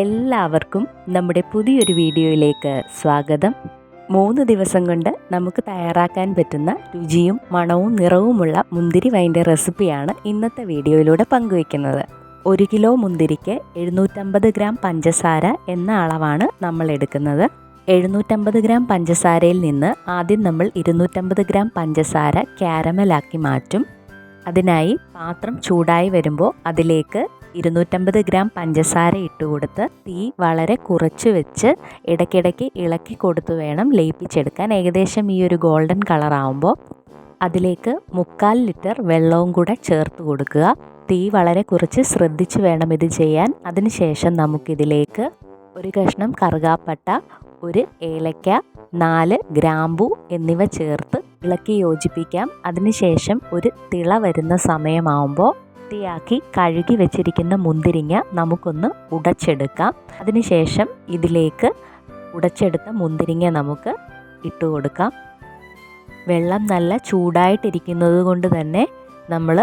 എല്ലാവർക്കും നമ്മുടെ പുതിയൊരു വീഡിയോയിലേക്ക് സ്വാഗതം. മൂന്ന് ദിവസം കൊണ്ട് നമുക്ക് തയ്യാറാക്കാൻ പറ്റുന്ന രുചിയും മണവും നിറവുമുള്ള മുന്തിരി വൈന്റെ റെസിപ്പിയാണ് ഇന്നത്തെ വീഡിയോയിലൂടെ പങ്കുവയ്ക്കുന്നത്. ഒരു കിലോ മുന്തിരിക്ക് എഴുന്നൂറ്റമ്പത് ഗ്രാം പഞ്ചസാര എന്ന അളവാണ് നമ്മൾ എടുക്കുന്നത്. എഴുന്നൂറ്റമ്പത് ഗ്രാം പഞ്ചസാരയിൽ നിന്ന് ആദ്യം നമ്മൾ ഇരുന്നൂറ്റമ്പത് ഗ്രാം പഞ്ചസാര ക്യാരമലാക്കി മാറ്റും. അതിനായി പാത്രം ചൂടായി വരുമ്പോൾ അതിലേക്ക് ഇരുന്നൂറ്റമ്പത് ഗ്രാം പഞ്ചസാര ഇട്ട് കൊടുത്ത് തീ വളരെ കുറച്ച് വെച്ച് ഇടയ്ക്കിടയ്ക്ക് ഇളക്കി കൊടുത്തു വേണം ലയിപ്പിച്ചെടുക്കാൻ. ഏകദേശം ഈ ഒരു ഗോൾഡൻ കളർ ആവുമ്പോൾ അതിലേക്ക് മുക്കാൽ ലിറ്റർ വെള്ളവും കൂടെ ചേർത്ത് കൊടുക്കുക. തീ വളരെ കുറച്ച് ശ്രദ്ധിച്ച് വേണം ഇത് ചെയ്യാൻ. അതിനുശേഷം നമുക്കിതിലേക്ക് ഒരു കഷ്ണം കറുകാപ്പട്ട ഒരു ഏലക്ക നാല് ഗ്രാമ്പു എന്നിവ ചേർത്ത് ഇളക്കി യോജിപ്പിക്കാം. അതിനുശേഷം ഒരു തിള വരുന്ന സമയമാവുമ്പോൾ വൃത്തിയാക്കി കഴുകി വെച്ചിരിക്കുന്ന മുന്തിരിങ്ങ നമുക്കൊന്ന് ഉടച്ചെടുക്കാം. അതിനുശേഷം ഇതിലേക്ക് ഉടച്ചെടുത്ത മുന്തിരിങ്ങ നമുക്ക് ഇട്ട് കൊടുക്കാം. വെള്ളം നല്ല ചൂടായിട്ടിരിക്കുന്നത് കൊണ്ട് തന്നെ നമ്മൾ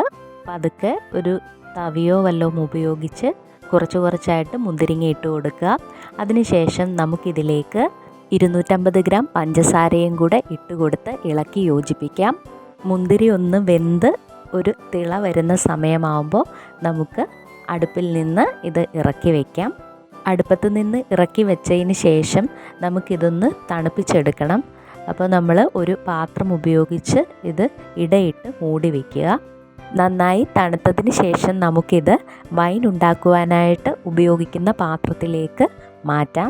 പതുക്കെ ഒരു തവിയോ വല്ലതും ഉപയോഗിച്ച് കുറച്ച് കുറച്ചായിട്ട് മുന്തിരിങ്ങ ഇട്ട് കൊടുക്കുക. അതിനുശേഷം നമുക്കിതിലേക്ക് ഇരുന്നൂറ്റമ്പത് ഗ്രാം പഞ്ചസാരയും കൂടെ ഇട്ട് കൊടുത്ത് ഇളക്കി യോജിപ്പിക്കാം. മുന്തിരി ഒന്ന് വെന്ത് ഒരു തിള വരുന്ന സമയമാകുമ്പോൾ നമുക്ക് അടുപ്പിൽ നിന്ന് ഇത് ഇറക്കി വയ്ക്കാം അടുപ്പത്ത് നിന്ന് ഇറക്കി വെച്ചതിന് ശേഷം നമുക്കിതൊന്ന് തണുപ്പിച്ചെടുക്കണം. അപ്പോൾ നമ്മൾ ഒരു പാത്രം ഉപയോഗിച്ച് ഇത് ഇടയിട്ട് മൂടി വയ്ക്കുക നന്നായി തണുത്തതിന് ശേഷം നമുക്കിത് വൈൻ ഉണ്ടാക്കുവാനായിട്ട് ഉപയോഗിക്കുന്ന പാത്രത്തിലേക്ക് മാറ്റാം.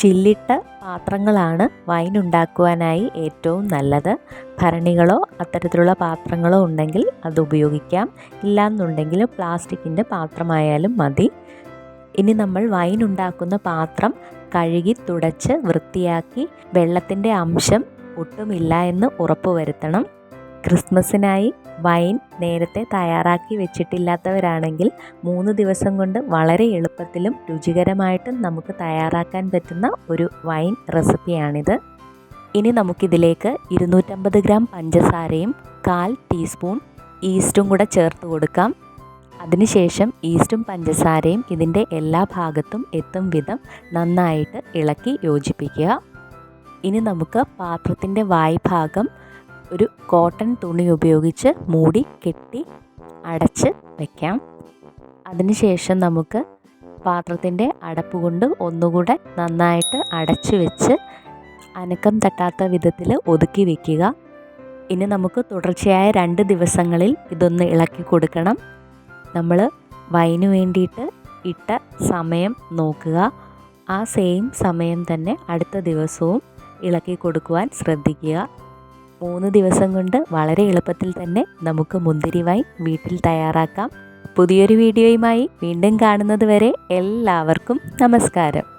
ചില്ലിട്ട പാത്രങ്ങളാണ് വൈൻ ഉണ്ടാക്കുവാനായി ഏറ്റവും നല്ലത്. ഭരണികളോ അത്തരത്തിലുള്ള പാത്രങ്ങളോ ഉണ്ടെങ്കിൽ അത് ഉപയോഗിക്കാം. ഇല്ലാന്നുണ്ടെങ്കിൽ പ്ലാസ്റ്റിക്കിന്റെ പാത്രമായാലും മതി. ഇനി നമ്മൾ വൈൻ ഉണ്ടാക്കുന്ന പാത്രം കഴുകി തുടച്ച് വൃത്തിയാക്കി വെള്ളത്തിന്റെ അംശം ഒട്ടുമില്ല എന്ന് ഉറപ്പുവരുത്തണം. ക്രിസ്മസിനായി വൈൻ നേരത്തെ തയ്യാറാക്കി വെച്ചിട്ടില്ലാത്തവരാണെങ്കിൽ മൂന്ന് ദിവസം കൊണ്ട് വളരെ എളുപ്പത്തിലും രുചികരമായിട്ടും നമുക്ക് തയ്യാറാക്കാൻ പറ്റുന്ന ഒരു വൈൻ റെസിപ്പിയാണിത്. ഇനി നമുക്കിതിലേക്ക് ഇരുന്നൂറ്റമ്പത് ഗ്രാം പഞ്ചസാരയും കാൽ ടീസ്പൂൺ ഈസ്റ്റും കൂടെ ചേർത്ത് കൊടുക്കാം. അതിനുശേഷം ഈസ്റ്റും പഞ്ചസാരയും ഇതിന്റെ എല്ലാ ഭാഗത്തും എത്തും വിധം നന്നായിട്ട് ഇളക്കി യോജിപ്പിക്കുക. ഇനി നമുക്ക് പാത്രത്തിന്റെ വായ്ഭാഗം ഒരു കോട്ടൺ തുണി ഉപയോഗിച്ച് മൂടി കെട്ടി അടച്ച് വയ്ക്കാം അതിനുശേഷം നമുക്ക് പാത്രത്തിന്റെ അടപ്പ് കൊണ്ട് ഒന്നുകൂടെ നന്നായിട്ട് അടച്ചു വെച്ച് അനക്കം തട്ടാത്ത വിധത്തിൽ ഒതുക്കി വയ്ക്കുക ഇനി നമുക്ക് തുടർച്ചയായ രണ്ട് ദിവസങ്ങളിൽ ഇതൊന്ന് ഇളക്കി കൊടുക്കണം. നമ്മൾ വൈന് വേണ്ടിയിട്ട് ഇട്ട സമയം നോക്കുക. ആ സെയിം സമയം തന്നെ അടുത്ത ദിവസവും ഇളക്കി കൊടുക്കുവാൻ ശ്രദ്ധിക്കുക. മൂന്ന് ദിവസം കൊണ്ട് വളരെ എളുപ്പത്തിൽ തന്നെ നമുക്ക് മുന്തിരി വൈൻ വീട്ടിൽ തയ്യാറാക്കാം. പുതിയൊരു വീഡിയോയുമായി വീണ്ടും കാണുന്നത് വരെ എല്ലാവർക്കും നമസ്കാരം.